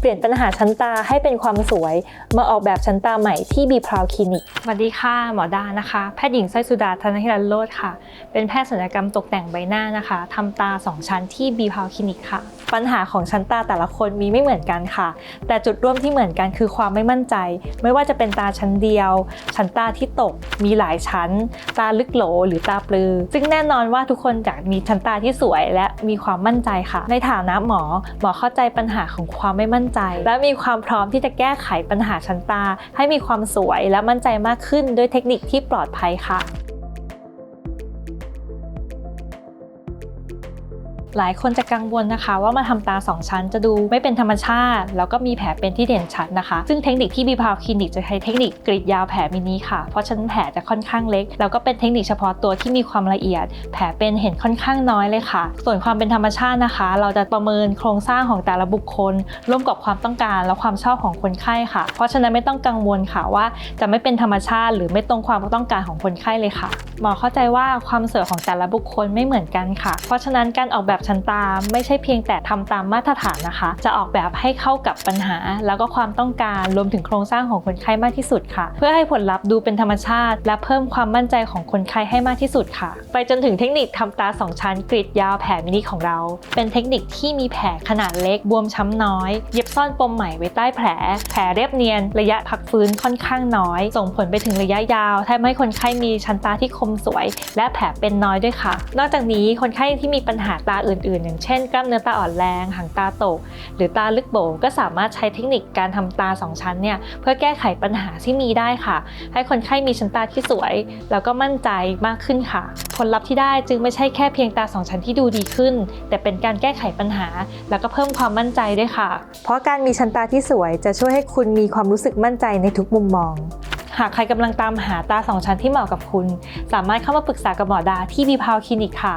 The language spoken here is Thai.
เปลี่ยนปัญหาชั้นตาให้เป็นความสวย มาออกแบบชั้นตาใหม่ที่บีพราวคลินิก สวัสดีค่ะ หมอดานะคะ แพทย์หญิงสร้อยสุดาธนฮิรันโรธค่ะ เป็นแพทย์ศัลยกรรมตกแต่งใบหน้านะคะทำตา 2 ชั้นที่บีพราวคลินิกค่ะ ปัญหาของชั้นตาแต่ละคนมีไม่เหมือนกันค่ะ แต่จุดร่วมที่เหมือนกันคือความไม่มั่นใจ ไม่ว่าจะเป็นตาชั้นเดียว ชั้นตาที่ตก มีหลายชั้น ตาลึกโหลหรือตาปลือ ซึ่งแน่นอนว่าทุกคนอยากมีชั้นตาที่สวย และมีความมั่นใจค่ะ ในฐานะหมอ หมอเข้าใจปัญหาของความไม่มั่นใจ และมีความพร้อมที่จะแก้ไขปัญหาชั้นตา ให้มีความสวยและมั่นใจมากขึ้นด้วยเทคนิคที่ปลอดภัยค่ะ หลายคนจะกังวลนะคะ ว่ามาทำตา 2 ชั้นจะดูไม่เป็นธรรมชาติ แล้วก็มีแผลเป็นที่เด่นชัดนะคะ ซึ่งเทคนิคที่บีพาวคลินิกจะใช้เทคนิคกรีดยาวแผลมินิค่ะ เพราะชั้นแผลจะค่อนข้างเล็ก แล้วก็เป็นเทคนิคเฉพาะตัวที่มีความละเอียด แผลเป็นเห็นค่อนข้างน้อยเลยค่ะ ส่วนความเป็นธรรมชาตินะคะ เราจะประเมินโครงสร้างของแต่ละบุคคล ร่วมกับความต้องการและความชอบของคนไข้ค่ะ เพราะฉะนั้นไม่ต้องกังวลค่ะว่า จะไม่เป็นธรรมชาติ หรือไม่ตรงความต้องการของคนไข้เลยค่ะ หมอเข้าใจว่าความสวยของแต่ละบุคคลไม่เหมือนกันค่ะ เพราะฉะนั้นการออกแบบชั้นตาไม่ใช่เพียงแต่ทำตามมาตรฐานนะคะ จะออกแบบให้เข้ากับปัญหา แล้วก็ความต้องการรวมถึงโครงสร้างของคนไข้มากที่สุดค่ะ เพื่อให้ผลลัพธ์ดูเป็นธรรมชาติ และเพิ่มความมั่นใจของคนไข้ให้มากที่สุดค่ะ ไปจนถึงเทคนิคทำตาสองชั้นกรีดยาวแผลมินิของเรา เป็นเทคนิคที่มีแผลขนาดเล็กบวมช้ำน้อย เย็บซ่อนปมใหม่ไว้ใต้แผล แผลเรียบเนียน ระยะพักฟื้นค่อนข้างน้อย ส่งผลไปถึงระยะยาวทำให้คนไข้มีชั้นตาที่คมสวย และแผลเป็นน้อยด้วยค่ะ นอกจากนี้คนไข้ที่มีปัญหาตาอื่นๆ อย่างเช่น กล้ามเนื้อตาอ่อนแรง หางตาตก หรือตาลึกโบ่งก็สามารถใช้เทคนิคการทำตาสองชั้นเนี่ยเพื่อแก้ไขปัญหาที่มีได้ค่ะ ให้คนไข้มีชั้นตาที่สวย แล้วก็มั่นใจมากขึ้นค่ะ ผลลัพธ์ที่ได้จึงไม่ใช่แค่เพียงตาสองชั้นที่ดูดีขึ้น แต่เป็นการแก้ไขปัญหา แล้วก็เพิ่มความมั่นใจด้วยค่ะ เพราะการมีชั้นตาที่สวยจะช่วยให้คุณมีความรู้สึกมั่นใจในทุกมุมมองหากใครกำลังตามหาตาสองชั้นที่เหมาะกับคุณ สามารถเข้ามาปรึกษากับหมอดาที่บีพาวคลินิกค่ะ